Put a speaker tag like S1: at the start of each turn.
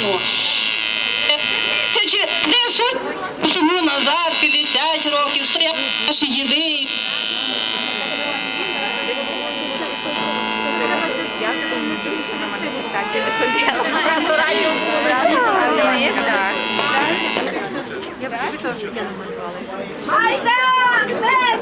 S1: вікно. Це чи десять тому назад, 50 років, стоять наші діди.
S2: Майдан!